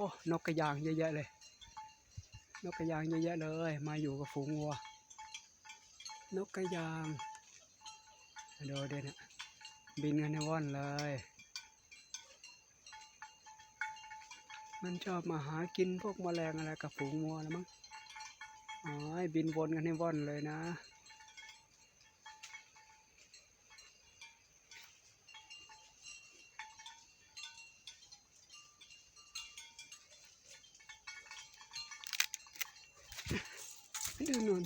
โอ้นกกระยางเยอะแยะเลย นกกระยางเยอะแยะเลย มาอยู่กับฝูงวัว นกกระยางดูเด่นะบินกันในว่อนเลย มันชอบมาหากินพวกแมลงอะไรกับฝูงวัวแล้วมั้งอ๋อบินวนกันให้ว่อนเลยนะ ดูนู่น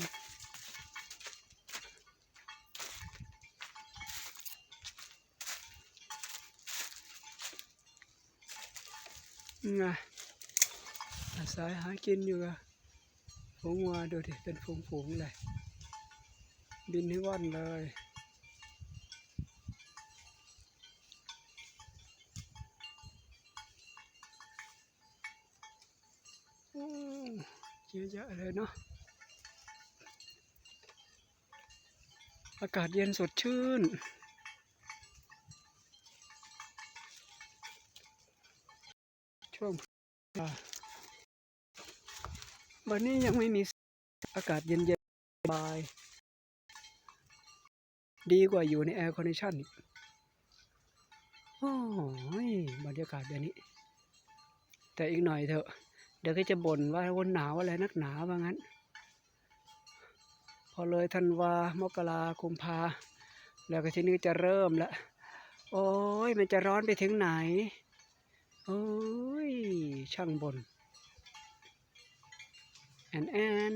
ไงอาศัยหากินอยู่กับฝูงวัวดูดิเป็นฝูงๆเลย บินให้ว่ อากาศเย็นสดชื่น ช่วงวันนี้ยังไม่มีอากาศเย็นเย็นสบาย ดีกว่าอยู่ในแอร์คอนดิชันอีกโอ้ยบรรยากาศแบบนี้ แต่อีกหน่อยเถอะ เดี๋ยวก็จะบ่นว่าวันหนาวอะไรนักหนาว่างั้น อเลยธันวามกราคุมภาแล้วก็ทีนี้จะเริ่มละโอ้ยมันจะร้อนไปถึงไหนโอ้ยช่างบนแอนแอน